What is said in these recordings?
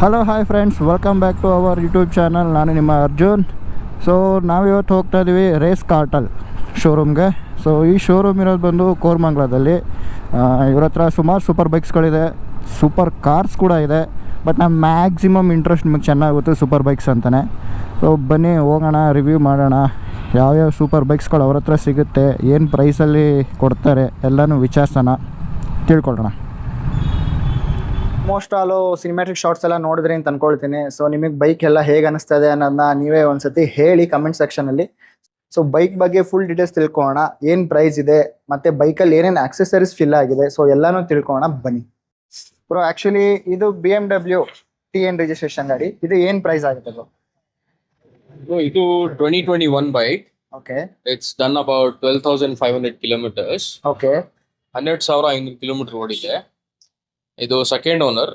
hello hi friends welcome back to our YouTube channel ನಾನು ನಿಮ್ಮ Arjun so ನಾವಿವತ್ತು ಹೋಗ್ತಾ ಇದ್ದೀವಿ ರೇಸ್ ಕಾರ್ಟಲ್ ಶೋರೂಮ್ಗೆ ಸೊ ಈ ಶೋರೂಮ್ ಇರೋದು ಬಂದು ಕೋರ್ಮಂಗ್ಲದಲ್ಲಿ. ಇವ್ರ ಹತ್ರ ಸುಮಾರು ಸೂಪರ್ ಬೈಕ್ಸ್ಗಳಿದೆ ಸೂಪರ್ ಕಾರ್ಸ್ ಕೂಡ ಇದೆ. ಬಟ್ ನಮ್ಮ ಮ್ಯಾಕ್ಸಿಮಮ್ ಇಂಟ್ರೆಸ್ಟ್ ನಿಮಗೆ ಚೆನ್ನಾಗಿ ಗೊತ್ತು ಸೂಪರ್ ಬೈಕ್ಸ್ ಅಂತಲೇ ಸೊ ಬನ್ನಿ, ಹೋಗೋಣ ರಿವ್ಯೂ ಮಾಡೋಣ. ಯಾವ್ಯಾವ ಸೂಪರ್ ಬೈಕ್ಸ್ಗಳು ಅವ್ರ ಹತ್ರ ಸಿಗುತ್ತೆ, ಏನು ಪ್ರೈಸಲ್ಲಿ ಕೊಡ್ತಾರೆ, ಎಲ್ಲನೂ ವಿಚಾರಿಸೋಣ. ತಿಳ್ಕೊಳ್ಳೋಣ. ಮೋಸ್ಟ್ ಆಲು ಸಿನಿಮ್ಯಾಟಿಕ್ ಶಾರ್ಟ್ಸ್ ಎಲ್ಲ ನೋಡಿದ್ರಿ ಅಂತ ಅನ್ಕೊಳ್ತೀನಿ. ಸೊ ನಿಮಗೆ ಬೈಕ್ ಎಲ್ಲ ಹೇಗೆ ಅನಿಸ್ತದೆ ಅನ್ನೋದನ್ನ ನೀವೇ ಒಂದ್ಸತಿ ಹೇಳಿ ಕಮೆಂಟ್ ಸೆಕ್ಷನಲ್ಲಿ ಸೊ ಬೈಕ್ ಬಗ್ಗೆ ಫುಲ್ ಡೀಟೇಲ್ಸ್ ತಿಳ್ಕೊಳ್ಳೋಣ ಏನು ಪ್ರೈಸ್ ಇದೆ ಮತ್ತೆ ಬೈಕಲ್ಲಿ ಏನೇನು ಆಕ್ಸೆಸರೀಸ್ ಫಿಲ್ ಆಗಿದೆ. ಸೊ ಎಲ್ಲಾನು ತಿಳ್ಕೊಳ್ಳೋಣ ಬನ್ನಿ. ಬ್ರೋ ಆಕ್ಚುಲಿ ಇದು B M W T N registration ಗಾಡಿ. ಇದು ಏನು ಪ್ರೈಸ್ ಆಗುತ್ತೆ ಬ್ರೋ ಇದು twenty twenty one bike okay it's done about twelve thousand five hundred kilometres okay ಹನ್ನೆರಡು ಸಾವಿರ ಐನೂರು ಕಿಲೋಮೀಟರ್ ಓಡಿದೆ. ಇದು ಸೆಕೆಂಡ್ ಓನರ್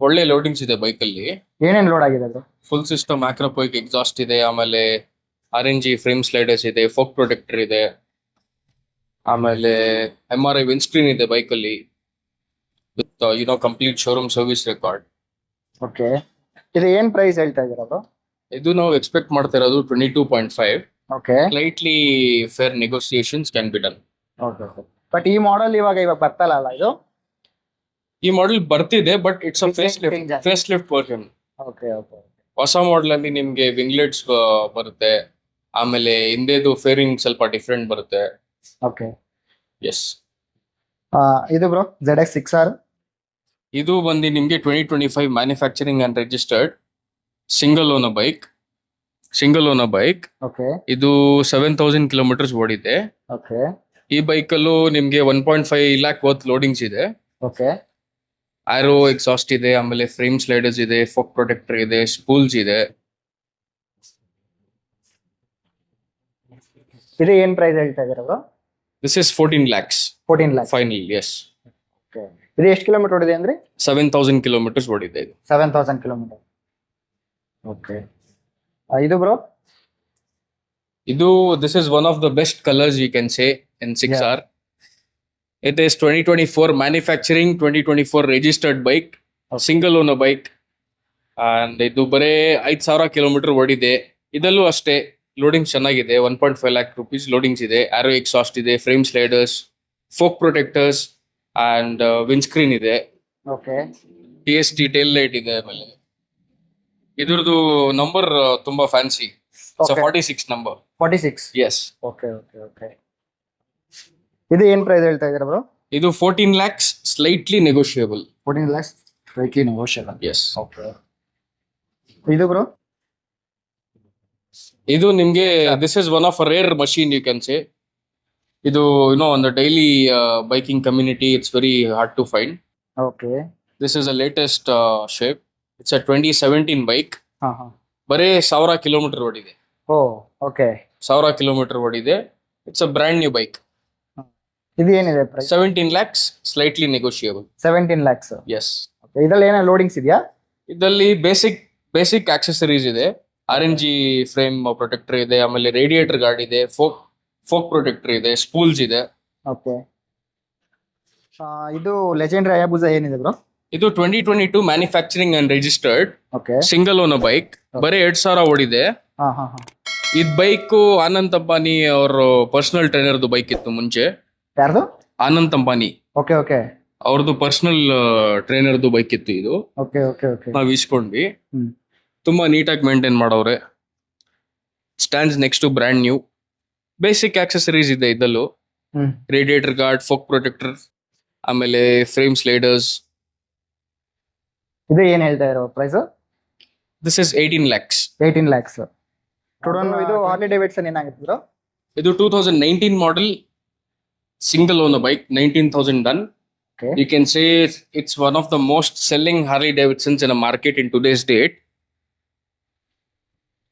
ಒಳ್ಳೆ ಲೋಡಿಂಗ್ಸ್ ಇದೆ ಬೈಕಲ್ಲಿ ಏನೇನು ಲೋಡ್ ಆಗಿದೆ ಅದು? ಫುಲ್ ಸಿಸ್ಟಮ್ ಆಕ್ರೋಪೋಯಿಕ್ ಎಕ್ಸಾಸ್ಟ್ ಇದೆ ಆಮೇಲೆ R N G frame sliders ಇದೆ ಫೋಕ್ ಪ್ರೊಟೆಕ್ಟರ್ ಇದೆ. ಆಮೇಲೆ M R I windscreen ಇದೆ ಬೈಕಲ್ಲಿ with you know complete showroom service record okay ಇದು ಏನ್ ಪ್ರೈಸ್ ಹೇಳ್ತಾ ಇದ್ದೀರಾ ಇದು ನಾವು ಎಕ್ಸ್ಪೆಕ್ಟ್ ಮಾಡ್ತಾ ಇರೋದು twenty two point five okay slightly fair negotiations can be done okay but ಈ ಮಾಡಲ್ ಇವಾಗ ಇವಾಗ ಬರ್ತಲ್ಲ ಅಲ್ಲ ಇದು? ಈ ಮಾಡೆಲ್ ಬರ್ತಿದೆ but it's a face lift. Face lift version okay okay ಹೊಸ ಮಾಡೆಲ್ ಅಲ್ಲಿ ನಿಮ್ಗೆ ವಿಂಗ್ಲೆಟ್ಸ್ ಬರುತ್ತೆ. ಆಮೇಲೆ ಹಿಂದೆದು ಫೇರಿಂಗ್ ಸ್ವಲ್ಪ ಡಿಫ್ರೆಂಟ್ ಬರುತ್ತೆ. ಓಕೆ ಎಸ್ ಇದು bro Z X six R ಇದು ಬಂದು ನಿಮಗೆ twenty twenty five manufacturing and registered single owner bike single owner bike okay ಇದು ಸೆವೆನ್ ತೌಸಂಡ್ ಕಿಲೋಮೀಟರ್ಸ್ ಓಡಿದೆ. ಓಕೆ ಈ ಬೈಕಲ್ಲೂ ನಿಮಗೆ one point five lakh worth loadings ಇದೆ. ಓಕೆ ಆರೋ ಎಕ್ಸಾಸ್ಟ್ ಇದೆ ಆಮೇಲೆ ಫ್ರೇಮ್ ಸ್ಲೈಡರ್ಸ್ ಇದೆ ಫೋಕ್ ಪ್ರೊಟೆಕ್ಟರ್ ಇದೆ ಸ್ಪೂಲ್ಸ್ ಇದೆ. ಇದು ಏನ್ ಪ್ರೈಸ್ ಹೇಳ್ತಾ ಇದ್ದೀರಾ bro this is fourteen lakhs fourteen lakh final yes ಇದು ಎಷ್ಟು ಕಿಲೋಮೀಟರ್ ಓಡಿದೆ ಅಂದ್ರೆ? ಸೆವೆನ್ ತೌಸಂಡ್ ಕಿಲೋಮೀಟರ್ಸ್ ಓಡಿದೆ ಇದು. ಸೆವೆನ್ ತೌಸಂಡ್ ಕಿಲೋಮೀಟರ್ ಓಕೆ ಇದು ಬ್ರೋ ಇದು this is one of the best colours you can say in six R it is twenty twenty four manufacturing twenty twenty four registered bike. Single own bike and ಇದು ಬರೇ ಐದು ಸಾವಿರ kilometre ಓಡಿದೆ. ಇದಲ್ಲೂ ಅಷ್ಟೇ loading ಚೆನ್ನಾಗಿದೆ. One point five lakh rupees loadings ಇದೆ. Arrow exhaust ಇದೆ frame sliders fork protectors and windscreen ಇದೆ. Okay T S T tail light ಇದೆ ಆಮೇಲೆ. ಇದ್ರದ್ದು ನಂಬರ್ ತುಂಬಾ fancy. Forty six number forty six yes okay okay okay ಇದು ಏನ್ price ಹೇಳ್ತಾ ಇದ್ದೀರಾ ಬ್ರೋ ಇದು fourteen lakhs slightly negotiable fourteen lakhs slightly negotiable yes okay ಇದು ಬ್ರೋ ಇದು ನಿಮ್ಗೆ this is one of rare machine you can say ಇದು you know ಒಂದು daily biking community it's very hard to find okay this is a latest shape it's a twenty seventeen bike ಹಾ ಹಾ. ಬರೇ ಸಾವಿರ kilometre ಓಡಿದೆ. ಓ okay ಸಾವಿರ kilometre ಓಡಿದೆ. It's a brand new bike ಇದು ಏನಿದೆ price seventeen lakhs slightly negotiable seventeen lakhs yes okay ಇದ್ರಲ್ಲಿ ಏನೋ ಲೋಡಿಂಗ್ಸ್ ಇದೆಯಾ? ಇದರಲ್ಲಿ ಬೇಸಿಕ್ ಬೇಸಿಕ್ ಆಕ್ಸೆಸರೀಸ್ ಇದೆ. R N G frame protector ಇದೆ ಆಮೇಲೆ ರೇಡಿಯೇಟರ್ ಗಾರ್ಡ್ ಇದೆ ಫೋಕ್ ಫೋಕ್ ಪ್ರೊಟೆಕ್ಟರ್ ಇದೆ ಸ್ಪೂಲ್ಸ್ ಇದೆ. ಓಕೆ ಇದು ಲೆಜೆಂಡ್ರಿ ಅಯಾಬುಜ ಏನಿದೆ ಬ್ರೋ ಇದು twenty twenty two manufacturing and registered okay single own bike ಬರೀ ಎರಡ್ ಸಾವಿರ ಓಡಿದೆ. ಹಾ ಹಾ ಹಾ. ಇದ್ ಬೈಕ್ ಆನಂದ್ ಅಂಬಾನಿ ಅವರು ಪರ್ಸನಲ್ ಟ್ರೈನರ್ದು ಬೈಕ್ ಇತ್ತು ಮುಂಚೆ. ಯಾರ್ದು? ಆನಂದ್ ಅಂಬಾನಿ. Okay okay. ಅವ್ರದ್ದು ಪರ್ಸನಲ್ ಟ್ರೈನರ್ದು ಬೈಕ್ ಇತ್ತು ಇದು. Okay okay okay. ನಾವ್ ಇಸ್ಕೊಂಡ್ವಿ ಹ್ಮ್. ತುಂಬಾ ನೀಟಾಗಿ ಮೇಂಟೈನ್ ಮಾಡವ್ರೆ. Stands next to brand new basic accessories ಇದೆ ಇದಲ್ಲೂ hmm. Radiator guard fork protector ಆಮೇಲೆ ಫ್ರೇಮ್ ಸ್ಲೈಡರ್ಸ್ ಇದು ಏನ್ ಹೇಳ್ತಾ ಇರೋ price this is eighteen lakhs eighteen lakhs ಇದು ಹಾರ್ಲಿ ಡೇವಿಡ್ಸನ್ ಏನಾಗಿತ್ತು ಇದು two thousand nineteen model single own bike nineteen thousand done Okay. You can say it's one of the most selling Harley Davidsons in a market in today's date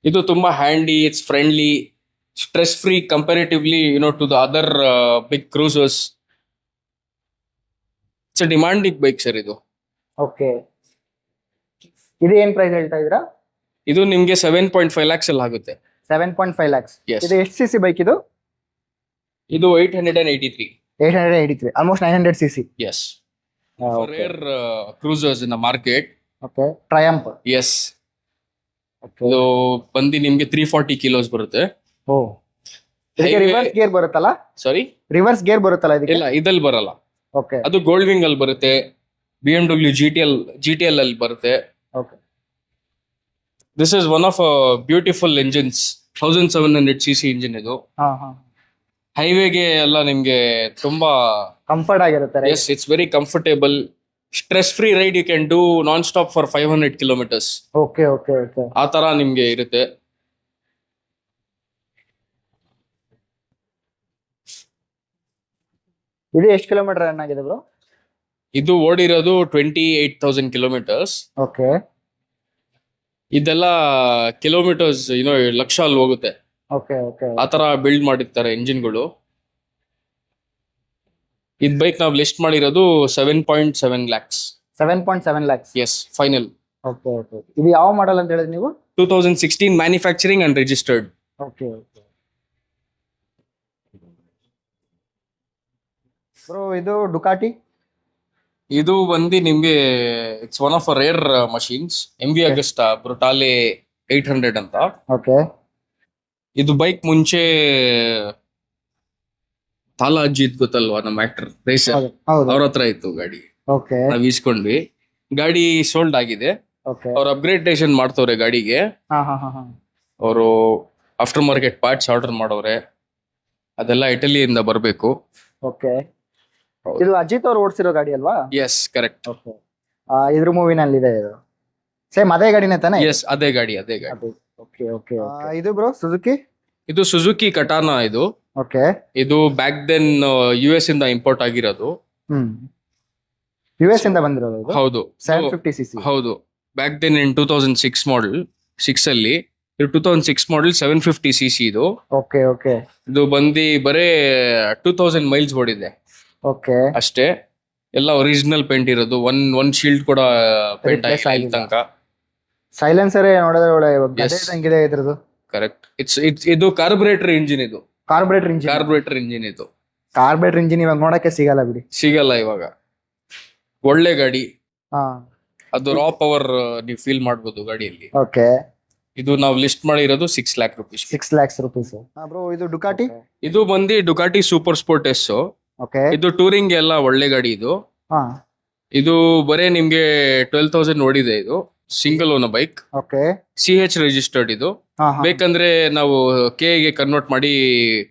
ಇದು ತುಂಬಾ handy it's friendly stress free comparatively you know to the other big cruisers it's demanding bike sir ಇದು. Okay ಇದು ಏನ್ price ಹೇಳ್ತಾ ಇದ್ದೀರಾ? ಇದು ನಿಮ್ಗೆ seven point five lakhs ಅಲ್ಲಿ ಆಗುತ್ತೆ. Seven point five lakhs Yes. ಇದು ಎಷ್ಟು ಸಿ ಸಿ ಬೈಕ್ ಇದು? ಇದು eight hundred and eighty three eight hundred eighty three almost nine hundred C C yes rare cruisers in the market okay Triumph yes ಇದು ಬಂದು ನಿಮ್ಗೆ three forty kilos ಬರುತ್ತೆ. ಓ. ಇದಕ್ಕೆ reverse gear ಬರುತ್ತಲ್ಲ? ಸಾರಿ reverse gear ಬರುತ್ತಲ್ಲ ಇದಕ್ಕೆ? ಇಲ್ಲ ಇದಲ್ಲಿ ಬರಲ್ಲ. ಓಕೆ ಅದು ಗೋಲ್ಡ್ ವಿಂಗ್ ಅಲ್ಲಿ ಬರುತ್ತೆ. B M W G T L G T L ಅಲ್ಲಿ ಬರುತ್ತೆ. Okay this is one of beautiful engines thousand seven hundred C C engine ಇದು. ಹಾ ಹಾ. ಹೈವೇಗೆ ಎಲ್ಲ ನಿಮ್ಗೆ ತುಂಬಾ ಕಂಫರ್ಟ್ ಆಗಿರುತ್ತೆ yes it's very comfortable stress free ride you can do non stop for five hundred kilometres okay okay okay ಆ ತರ ನಿಮ್ಗೆ ಇರುತ್ತೆ. ಇದು ಎಷ್ಟು ಕಿಲೋಮೀಟರ್ ರನ್ ಆಗಿದೆ ಬ್ರೋ ಇದು ಓಡಿರೋದು twenty eight thousand kilometres okay ಇದೆಲ್ಲ ಕಿಲೋಮೀಟರ್ಸ್ ಏನೋ ಲಕ್ಷ ಅಲ್ಲಿ ಹೋಗುತ್ತೆ. ಓಕೆ ಓಕೆ ಆ ತರ ಬಿಲ್ಡ್ ಮಾಡಿರ್ತಾರೆ ಇಂಜಿನ್ಗಳು ಇದ್ ಬೈಕ್ ನಾವು ಲಿಸ್ಟ್ ಮಾಡಿರೋದು seven point seven lakhs seven point seven lakhs yes final okay okay. ಇದು ಯಾವ ಮಾಡಲ್ ಅಂತ ಹೇಳಿದ್ರಿ ನೀವು? Two thousand sixteen manufacturing and registered okay okay. Bro ಇದು ಡುಕಾಟಿ ಇದು ಬಂದು ನಿಮಗೆ it's one of rare machines M V Agusta Brutale eight hundred ಅಂತ. ಓಕೆ. ಇದು ಬೈಕ್ ಮುಂಚೆ ತಾಲ ಅಜ್ಜಿದ್ ಗೊತ್ತಲ್ವಾ ನಮ್ಮ ಆಕ್ಟರ್ ರೇಸರ್ ಹೌದು ಅವ್ರ ಹತ್ರ ಇತ್ತು ಗಾಡಿ. ಓಕೆ. ನಾವ್ ಈಸ್ಕೊಂಡ್ವಿ ಗಾಡಿ ಸೋಲ್ಡ್ ಆಗಿದೆ. ಓಕೆ. ಅವ್ರು ಅಪ್ಗ್ರೇಡೇಷನ್ ಮಾಡ್ತವ್ರೆ ಗಾಡಿಗೆ. ಹಾ ಹಾ ಹಾ ಹಾ. ಅವರು ಆಫ್ಟರ್ ಮಾರ್ಕೆಟ್ ಪಾರ್ಟ್ಸ್ ಆರ್ಡರ್ ಮಾಡವ್ರೆ. ಅದೆಲ್ಲ ಇಟಲಿಯಿಂದ ಬರಬೇಕು. ಓಕೆ. ಇದು ಅಜಿತ್ ಅವ್ರು ಓಡಿಸಿರೋ ಗಾಡಿ ಅಲ್ವಾ? Yes correct okay. ಇದ್ರ ಮೂವಿನಲ್ಲಿ ಇದೆ ಇದು. ಸೇಮ್ ಅದೇ ಗಾಡಿನೇ ತಾನೇ? ಎಸ್ ಅದೇ ಗಾಡಿ ಅದೇ ಗಾಡಿ. ಓಕೆ ಓಕೆ ಇದು ಬ್ರೋ ಸುಜುಕಿ ಇದು ಸುಜುಕಿ ಕಟಾನ ಇದು. ಓಕೆ. ಇದು ಬ್ಯಾಕ್ ದೆನ್ ಯು ಎಸ್ ಇಂದ ಇಂಪೋರ್ಟ್ ಆಗಿರೋದು. ಹ್ಮ್. ಯು ಎಸ್ ಇಂದ ಬಂದಿರೋದು ಇದು? ಹೌದು. ಸೆವೆನ್ ಫಿಫ್ಟಿ ಸಿ ಸಿ ಹೌದು. Back then in two thousand six model six ಅಲ್ಲಿ. ಇದು two thousand six model seven fifty C C ಇದು. Okay okay. ಇದು ಬಂದು ಬರೇ ಟೂ ತೌಸಂಡ್ ಮೈಲ್ಸ್ ಓಡಿದೆ. ಓಕೆ. ಅಷ್ಟೇ. ಎಲ್ಲ ಒರಿಜಿನಲ್ ಪೇಂಟ್ ಇರೋದು. ಒನ್ ಒನ್ ಶೀಲ್ಡ್ ಕೂಡ ಪೇಂಟ್ Replace ಆಗಿಲ್ಲ ಆಗಿಲ್ಲ. ತನಕ ಸೈಲೆನ್ಸರ್ ನೋಡಿದ್ರೆ ಒಳ್ಳೆ ಗದೆ. ಇದ್ದಂಗಿದೆ ಇದ್ರದ್ದು. ಕರೆಕ್ಟ್ ಇಟ್ಸ್ ಇಟ್ಸ್ ಇದು ಕಾರ್ಬೊರೇಟರ್ ಇಂಜಿನ್ ಇದು. ಕಾರ್ಬೊರೇಟರ್ ಇಂಜಿನ್ ಕಾರ್ಬೊರೇಟರ್ ಇಂಜಿನ್ ಇದು. ಕಾರ್ಬೊರೇಟರ್ ಇಂಜಿನ್ ಇವಾಗ ನೋಡಕ್ಕೆ ಸಿಗಲ್ಲ ಬಿಡಿ. ಸಿಗಲ್ಲ ಇವಾಗ. ಒಳ್ಳೆ ಗಾಡಿ. ಹಾ. ಅದು ರಾ ಪವರ್ ನೀವು ಫೀಲ್ ಮಾಡ್ಬೋದು ಗಾಡಿಯಲ್ಲಿ. ಓಕೆ. ಇದು ನಾವು ಲಿಸ್ಟ್ ಮಾಡಿರೋದು six lakh rupees six lakhs rupees bro ಇದು ಡುಕಾಟಿ ಇದು ಬಂದು Ducati super sport S okay. ಇದು ಟೂರಿಂಗ್ ಎಲ್ಲ ಒಳ್ಳೆ ಗಾಡಿ ಇದು. ಹಾ. ಇದು ಬರೇ ನಿಮ್ಗೆ ಟ್ವೆಲ್ ತೌಸಂಡ್ ಓಡಿದೆ ಇದು. Single own bike okay C H registered ಇದು. ಹಾ ಹಾ. ಬೇಕಂದ್ರೆ ನಾವು ಕೆ ಗೆ ಕನ್ವರ್ಟ್ ಮಾಡಿ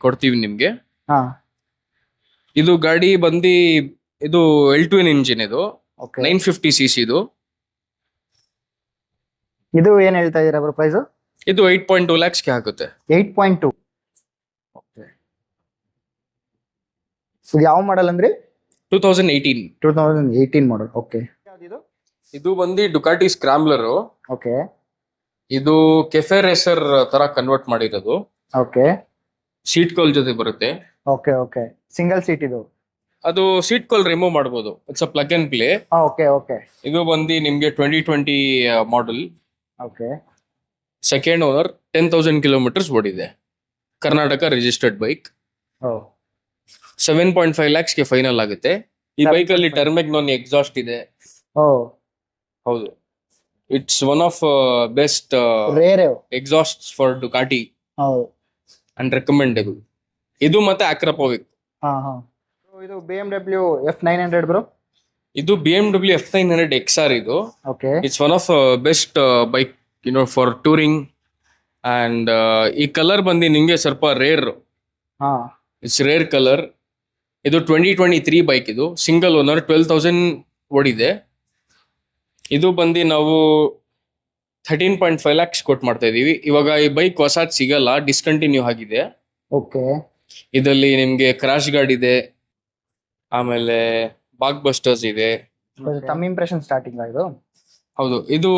ಕೊಡ್ತೀವಿ ನಿಮ್ಗೆ. ಹಾ. ಇದು ಗಾಡಿ ಬಂದು ಇದು ಎಲ್ ಟು ಎನ್ ಇಂಜಿನ್ ಇದು. Okay nine fifty C C ಇದು. ಇದು ಏನ್ ಹೇಳ್ತಾ ಇದೀರಾ ಬ್ರೋ ಪ್ರೈಸ್ ಇದು ಏಟ್ ಪಾಯಿಂಟ್ ಟೂ ಲ್ಯಾಕ್ಸ್ಗೆ ಆಗುತ್ತೆ. ಏಟ್ ಪಾಯಿಂಟ್ ಟು ಇದು ಯಾವ ಮಾಡಲ್ ಅಂದ್ರೆ? Two thousand eighteen two thousand eighteen model okay ಇದು ಬಂದು ಡುಕಾಟಿ ಸ್ಕ್ರಾಂಬ್ಲರ್ ಓಕೆ. ಇದು ಕೆಫೆ ರೇಸರ್ ತರ ಕನ್ವರ್ಟ್ ಮಾಡಿರೋದು. ಓಕೆ. ಸೀಟ್ ಕೋಲ್ ಜೊತೆ ಬರುತ್ತೆ. Okay okay. ಸಿಂಗಲ್ ಸೀಟ್ ಇದು? ಅದು ಸೀಟ್ ಕೋಲ್ ರಿಮೂವ್ ಮಾಡಬಹುದು it's a plug and play okay okay. ಇದು ಬಂದು ನಿಮ್ಗೆ twenty twenty model okay. Second owner ten thousand kilometres ಓಡಿದೆ. Karnataka registered bike seven point five ಲ್ಯಾಕ್ಸ್ಗೆ final ಆಗುತ್ತೆ. ಈ 7.5 ಬೈಕ್ ಅಲ್ಲಿ ಟರ್ಮೆಗ್ ನೋನ್ ಎಕ್ಸಾಸ್ಟ್ ಇದೆ. ಹೌದು. It's one of best rare exhaust for Ducati ಹೌದು. ಅಂಡ್ ರೆಕಮೆಂಡೇಬಲ್ ಇದು ಮತ್ತೆ ಆಕ್ರಪೋವಿಕ್ ಹಾ ಹಾ. ಇದು B M W F nine hundred bro ಇದು B M W F nine hundred X R ಇದು. Okay it's one of best bike you know for touring and ಈ colour ಬಂದು ನಿಮಗೆ ಸ್ವಲ್ಪ ರೇರ್ ಹಾ. ಇಟ್ಸ್ ರೇರ್ ಕಲರ್ ಇದು twenty twenty three bike ಇದು. Single owner twelve thousand ಓಡಿದೆ. ಇದು ಬಂದು ನಾವು ಥರ್ಟೀನ್ ಪಾಯಿಂಟ್ ಫೈವ್ ಲ್ಯಾಕ್ಸ್ ಕೊಟ್ ಮಾಡ್ತಾ ಇದೀವಿ ಇವಾಗ ಈ ಬೈಕ್ ಹೊಸಾದ್ ಸಿಗಲ್ಲ ಡಿಸ್ಕಂಟಿನ್ಯೂ ಆಗಿದೆ. ಓಕೆ. ಇದರಲ್ಲಿ ನಿಮ್ಗೆ ಕ್ರಾಶ್ ಗಾರ್ಡ್ ಇದೆ ಆಮೇಲೆ ಬಾಗ್ ಬಸ್ಟರ್ಸ್ ಇದೆ. ತಮ್ಮ ಇಂಪ್ರೆಷನ್ ಸ್ಟಾರ್ಟಿಂಗ್ ಇದು? ಹೌದು ಇದು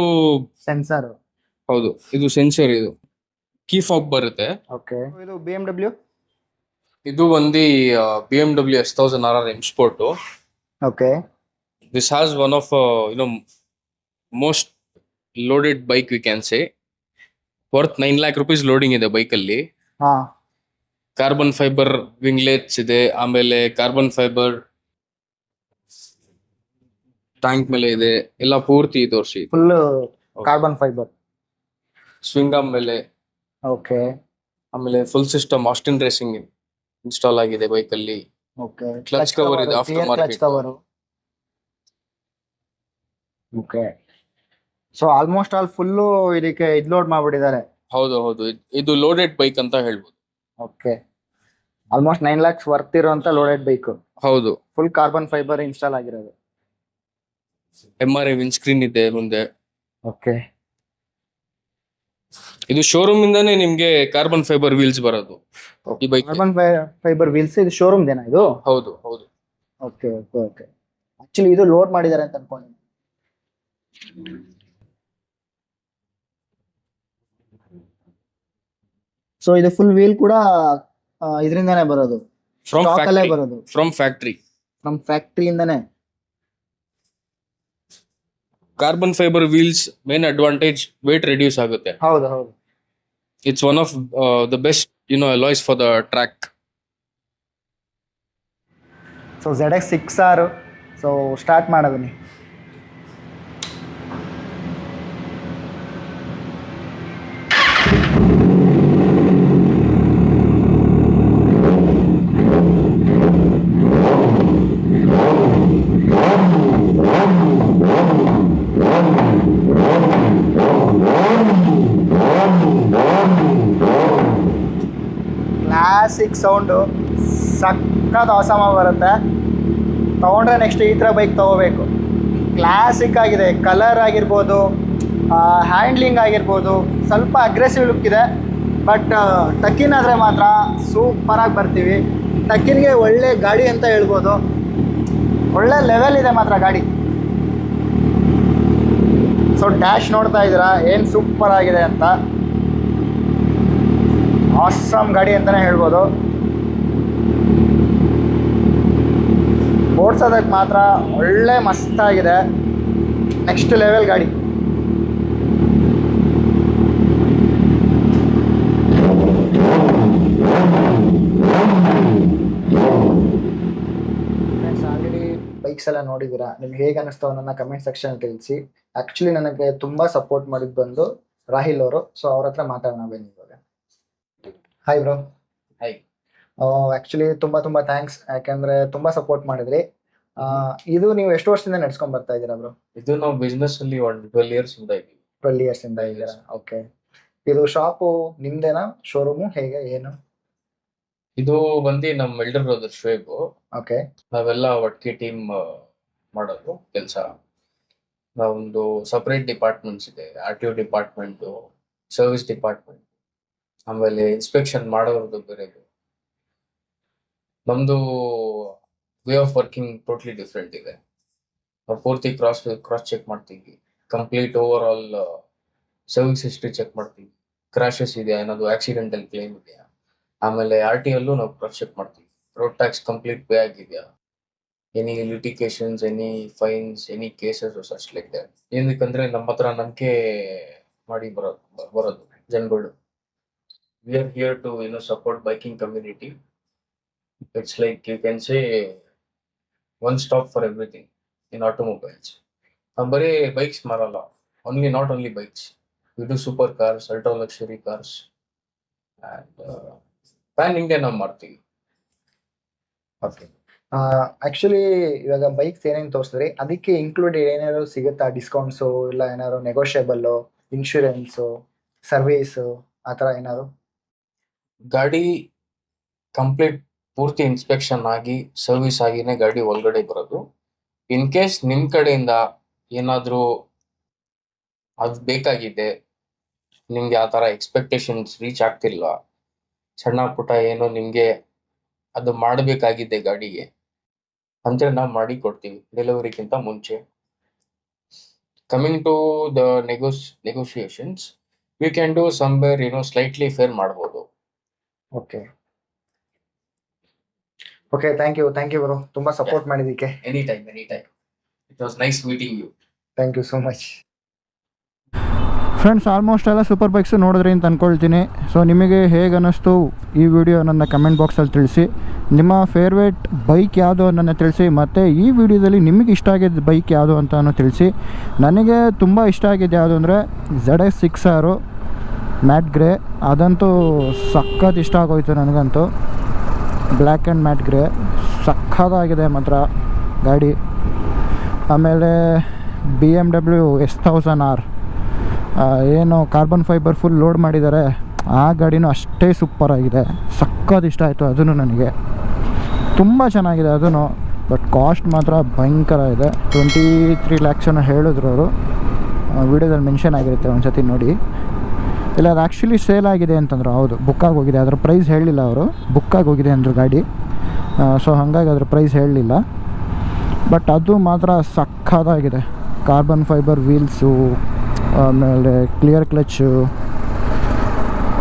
ಸೆನ್ಸರ್ ಹೌದು ಇದು ಸೆನ್ಸರ್ ಇದು. ಕೀ ಫಾಕ್ ಬರುತ್ತೆ. ಓಕೆ. ಇದು ಬಿ ಎಂ ಡಬ್ಲ್ಯೂ ಇದು ಒಂದು B M W S thousand R R M sport okay. This has one of you know most loaded bike we can say worth nine lakh rupees loading ಇದೆ ಬೈಕಲ್ಲಿ ಹಾ. Carbon fibre ವಿಂಗ್ಲೆಟ್ಸ್ ಇದೆ ಆಮೇಲೆ carbon fibre tank ಮೇಲೆ ಇದೆ ಎಲ್ಲ ಪೂರ್ತಿ ತೋರಿಸಿ. Full carbon fibre swing arm ಮೇಲೆ. ಓಕೆ ಆಮೇಲೆ full system Austin racing install ಆಗಿದೆ ಬೈಕಲ್ಲಿ ಓಕೆ Clutch cover ಇದೆ, after. Clutch cover okay so almost all full ಇದಕ್ಕೆ ಇದು ಲೋಡ್ ಮಾಡ್ಬಿಟ್ಟಿದ್ದಾರೆ. ಹೌದು ಹೌದು ಇದು ಲೋಡೆಡ್ ಬೈಕ್ ಅಂತ ಹೇಳ್ಬೋದು. Okay almost nine lakhs worth ಇರುವಂತ ಲೋಡೆಡ್ ಬೈಕ್ ಹೌದು. ಫುಲ್ ಕಾರ್ಬನ್ ಫೈಬರ್ ಇನ್ಸ್ಟಾಲ್ ಆಗಿರೋದು. M R I windscreen ಇದೆ ಮುಂದೆ. ಓಕೆ ಇದು ಶೋರೂಮ್ ಇಂದಾನೇ ನಿಮ್ಗೆ ಕಾರ್ಬನ್ ಫೈಬರ್ ವೀಲ್ಸ್ ಬರೋದು. ಈ ಬೈಕ್ ಕಾರ್ಬನ್ ಫೈಬರ್ ವೀಲ್ಸ್ ಇದು ಶೋರೂಮ್ ದೇನಾ ಇದು? ಹೌದು ಹೌದು. ಓಕೆ ಓಕೆ ಓಕೆ ಆಕ್ಚುಲಿ ಇದು ಲೋಡ್ ಮಾಡಿದ್ದಾರೆ ಅಂತ ಅನ್ಕೊಂಡಿದ್ದೀನಿ. ಸೊ ಇದು ಫುಲ್ ವೀಲ್ ಕೂಡ ಇದರಿಂದನೇ ಬರೋದು. ಫ್ರಮ್ ಸ್ಟಾಕ್ ಅಲ್ಲೇ ಫ್ಯಾಕ್ಟ್ರಿ ಬರೋದು. From factory from ಫ್ಯಾಕ್ಟ್ರಿಯಿಂದಾನೇ carbon fibre wheels main advantage weight reduce ಆಗುತ್ತೆ. ಹೌದು ಹೌದು. It's one of the best you know alloys for the track so Z X six R so start ಮಾಡೋದನಿ classic sound ಸಖತ್ awesome ಬರುತ್ತೆ. ತೊಗೊಂಡ್ರೆ next ಈ ಥರ bike ತಗೋಬೇಕು. Classic ಆಗಿದೆ ಕಲರ್ ಆಗಿರ್ಬೋದು ಹ್ಯಾಂಡ್ಲಿಂಗ್ ಆಗಿರ್ಬೋದು, ಸ್ವಲ್ಪ ಅಗ್ರೆಸಿವ್ ಲುಕ್ ಇದೆ. ಬಟ್ ಟಕ್ಕಿನ್ ಆದರೆ ಮಾತ್ರ ಸೂಪರಾಗಿ ಬರ್ತೀವಿ. ಟಕ್ಕಿನ್ಗೆ ಒಳ್ಳೆ ಗಾಡಿ ಅಂತ ಹೇಳ್ಬೋದು. ಒಳ್ಳೆ ಲೆವೆಲ್ ಇದೆ ಮಾತ್ರ ಗಾಡಿ. ಸೊ ಡ್ಯಾಶ್ ನೋಡ್ತಾ ಇದ್ದೀರಾ, ಏನು ಸೂಪರ್ ಆಗಿದೆ ಅಂತ. ಆಸಮ್ ಗಾಡಿ ಅಂತಲೇ ಹೇಳ್ಬೋದು. ಓಡ್ಸೋದಕ್ಕೆ ಮಾತ್ರ ಒಳ್ಳೆ ಮಸ್ತಾಗಿದೆ ನೆಕ್ಸ್ಟ್ ಲೆವೆಲ್ ಗಾಡಿ. ಬೈಕ್ಸ್ ಎಲ್ಲ ನೋಡಿದ್ದೀರಾ? ನಿಮ್ಗೆ ಹೇಗೆ ಅನಿಸ್ತಾವ ನನ್ನ ಕಮೆಂಟ್ ಸೆಕ್ಷನ್ ತಿಳಿಸಿ. ಆ್ಯಕ್ಚುಲಿ ನನಗೆ ತುಂಬ ಸಪೋರ್ಟ್ ಮಾಡಿದ್ ಬಂದು ರಾಹಿಲ್ ಅವರು. ಸೊ ಅವ್ರ ಹತ್ರ ಮಾತಾಡೋಣ ಬನ್ನಿ ಇವಾಗ. Hi bro Hi. ಆ್ಯಕ್ಚುಲಿ ತುಂಬ ತುಂಬ ಥ್ಯಾಂಕ್ಸ್ ಯಾಕಂದ್ರೆ ತುಂಬ ಸಪೋರ್ಟ್ ಮಾಡಿದ್ರಿ. ಆ, ಇದು ನೀವು ಎಷ್ಟು ವರ್ಷದಿಂದ ನಡ್ಸ್ಕೊಂಡ್ ಬರ್ತಾ ಇದ್ದೀರಾ ಬ್ರೋ ಇದು ನಾವು ಬಿಸ್ನೆಸ್ ಅಲ್ಲಿ ಒಂದು ಟ್ವೆಲ್ ಇಯರ್ಸ್ ಇಂದ ಇದ್ದೀವಿ. ಟ್ವೆಲ್ ಇಯರ್ಸ್ ಇಂದ ಇದ್ದೀರಾ? ಓಕೆ ಇದು ಶಾಪು ನಿಮ್ದೇನಾ? ಶೋರೂಮು ಹೇಗೆ ಏನು? ಇದು ಬಂದು ನಮ್ಮ ಎಲ್ಡರ್ ಬ್ರದರ್ ಶೋಯಬ್ ಓಕೆ ನಾವೆಲ್ಲ ಒಟ್ಟಿಗೆ ಟೀಮ್ ಮಾಡೋದು ಕೆಲಸ. ನಾವೊಂದು ಸಪರೇಟ್ ಡಿಪಾರ್ಟ್ಮೆಂಟ್ಸ್ ಇದೆ. R T O department service department ಆಮೇಲೆ ಇನ್ಸ್ಪೆಕ್ಷನ್ ಮಾಡೋರದ್ದು ಬೇರೆದು ನಮ್ದು way of working totally different ಇದೆ. ನಾವು ಪೂರ್ತಿ ಕ್ರಾಸ್ ಕ್ರಾಸ್ ಚೆಕ್ ಮಾಡ್ತೀವಿ. Complete over all service history check ಮಾಡ್ತೀವಿ. ಕ್ರಾಶಸ್ ಇದೆಯಾ? ಏನಾದ್ರು ಆಕ್ಸಿಡೆಂಟಲ್ ಕ್ಲೇಮ್ ಇದೆಯಾ? ಆಮೇಲೆ ಆರ್ ಟಿ ಅಲ್ಲೂ ನಾವು ಕ್ರಾಸ್ ಚೆಕ್ ಮಾಡ್ತೀವಿ. ರೋಡ್ ಟ್ಯಾಕ್ಸ್ ಕಂಪ್ಲೀಟ್ ಪೇ ಆಗಿದೆಯಾ? Any litigations any fines any cases such like that ಏನಕ್ಕಂದ್ರೆ ನಮ್ಮ ಹತ್ರ ನಂಬಿಕೆ ಮಾಡಿ ಬರೋದು ಬರೋದು ಜನಗಳು. We are here to you know support biking community it's like you can say one stop for everything in automobiles ನಾವು ಬರೀ ಬೈಕ್ಸ್ ಮಾರಲ್ಲ only not only bikes we do super cars ultra luxury cars and pan India ನಾವು ಮಾಡ್ತೀವಿ okay actually ಇವಾಗ bikes ಏನೇನು ತೋರಿಸಿದ್ರಿ? ಅದಕ್ಕೆ included ಏನಾದ್ರು ಸಿಗುತ್ತಾ? ಡಿಸ್ಕೌಂಟ್ಸು ಇಲ್ಲ ಏನಾದ್ರು ನೆಗೋಷಿಯಬಲ್ಲು ಇನ್ಶೂರೆನ್ಸು ಸರ್ವೀಸು ಆ ಥರ ಏನಾದ್ರು? ಗಾಡಿ ಕಂಪ್ಲೀಟ್ ಪೂರ್ತಿ ಇನ್ಸ್ಪೆಕ್ಷನ್ ಆಗಿ ಸರ್ವಿಸ್ ಆಗಿನೇ ಗಾಡಿ ಒಳಗಡೆ ಬರೋದು. ಇನ್ ಕೇಸ್ ನಿಮ್ಮ ಕಡೆಯಿಂದ ಏನಾದರೂ ಅದು ಬೇಕಾಗಿದೆ, ನಿಮ್ಗೆ ಆ ಥರ ಎಕ್ಸ್ಪೆಕ್ಟೇಷನ್ಸ್ ರೀಚ್ ಆಗ್ತಿಲ್ಲ, ಸಣ್ಣ ಪುಟ್ಟ ಏನೋ ನಿಮಗೆ ಅದು ಮಾಡಬೇಕಾಗಿದೆ ಗಾಡಿಗೆ ಅಂದರೆ ನಾವು ಮಾಡಿ ಕೊಡ್ತೀವಿ ಡೆಲಿವರಿಗಿಂತ ಮುಂಚೆ coming to the nego negotiations we can do somewhere ಏನೋ ಸ್ಲೈಟ್ಲಿ ಫೇರ್ ಮಾಡ್ಬೋದು. Okay okay thank you thank you ಬರು ತುಂಬಾ ಸಪೋರ್ಟ್ ಮಾಡಿದಕ್ಕೆ any time any time it was nice meeting you thank you so much friends almost ಎಲ್ಲ super bikes ನೋಡಿದ್ರಿ ಅಂತ ಅಂದ್ಕೊಳ್ತೀನಿ so ನಿಮಗೆ ಹೇಗೆ ಅನ್ನಿಸ್ತು ಈ ವಿಡಿಯೋ ನನ್ನ ಕಮೆಂಟ್ ಬಾಕ್ಸಲ್ಲಿ ತಿಳಿಸಿ. ನಿಮ್ಮ ಫೇವ್ರೇಟ್ ಬೈಕ್ ಯಾವುದು ಅನ್ನೋದನ್ನು ತಿಳಿಸಿ. ಮತ್ತು ಈ ವಿಡಿಯೋದಲ್ಲಿ ನಿಮಗೆ ಇಷ್ಟ ಆಗಿದ್ದ ಬೈಕ್ ಯಾವುದು ಅಂತಲೂ ತಿಳಿಸಿ. ನನಗೆ ತುಂಬ ಇಷ್ಟ ಆಗಿದ್ದು ಯಾವುದು ಅಂದರೆ ಝಡ್ ಎಸ್ ಸಿಕ್ಸ್ ಆರು ಮ್ಯಾಟ್ ಗ್ರೇ ಅದಂತೂ ಸಖತ್ ಇಷ್ಟ ಆಗೋಯ್ತು ನನಗಂತೂ. ಬ್ಲ್ಯಾಕ್ ಆ್ಯಂಡ್ ಮ್ಯಾಟ್ ಗ್ರೇ ಸಖತ್ತಾಗಿದೆ ಮಾತ್ರ ಗಾಡಿ. ಆಮೇಲೆ B M W S thousand R ಏನು ಕಾರ್ಬನ್ ಫೈಬರ್ ಫುಲ್ ಲೋಡ್ ಮಾಡಿದ್ದಾರೆ. ಆ ಗಾಡಿನೂ ಅಷ್ಟೇ ಸೂಪರಾಗಿದೆ ಸಖತ್ ಇಷ್ಟ ಆಯಿತು ಅದನ್ನು ನನಗೆ. ತುಂಬ ಚೆನ್ನಾಗಿದೆ ಅದನ್ನು ಬಟ್ ಕಾಸ್ಟ್ ಮಾತ್ರ ಭಯಂಕರ ಇದೆ. ಟ್ವೆಂಟಿ ತ್ರೀ ಲ್ಯಾಕ್ಸನ್ನು ಹೇಳಿದ್ರು ಅವರು. ವಿಡಿಯೋದಲ್ಲಿ ಮೆನ್ಷನ್ ಆಗಿರುತ್ತೆ ಒಂದು ಸತಿ ನೋಡಿ. ಇಲ್ಲ, ಅದು ಆ್ಯಕ್ಚುಲಿ ಸೇಲ್ ಆಗಿದೆ ಅಂತಂದ್ರು. ಹೌದು ಬುಕ್ಕಾಗಿ ಹೋಗಿದೆ. ಅದರ ಪ್ರೈಸ್ ಹೇಳಲಿಲ್ಲ ಅವರು. ಬುಕ್ಕಾಗಿ ಹೋಗಿದೆ ಅಂದರು ಗಾಡಿ. ಸೊ ಹಾಗಾಗಿ ಅದ್ರ ಪ್ರೈಸ್ ಹೇಳಲಿಲ್ಲ. ಬಟ್ ಅದು ಮಾತ್ರ ಸಖತ್ತಾಗಿದೆ. ಕಾರ್ಬನ್ ಫೈಬರ್ ವೀಲ್ಸು ಆಮೇಲೆ clear clutch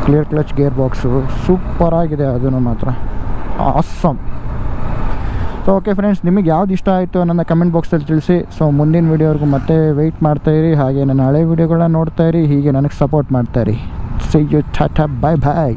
clear clutch gearbox ಸೂಪರಾಗಿದೆ ಅದನ್ನು ಮಾತ್ರ. ಆಸಮ್ ಸೊ ಓಕೆ ಫ್ರೆಂಡ್ಸ್ ನಿಮಗೆ ಯಾವ್ದು ಇಷ್ಟ ಆಯಿತು ನನ್ನ ಕಮೆಂಟ್ ಬಾಕ್ಸಲ್ಲಿ ತಿಳಿಸಿ. ಸೊ ಮುಂದಿನ ವೀಡಿಯೋವರೆಗೂ ಮತ್ತೆ ವೆಯ್ಟ್ ಇರಿ. ಹಾಗೆ ನನ್ನ ಹಳೆ ವೀಡಿಯೋಗಳನ್ನ ಇರಿ. ಹೀಗೆ ನನಗೆ support ಮಾಡ್ತಾಯಿರಿ see you tata bye bye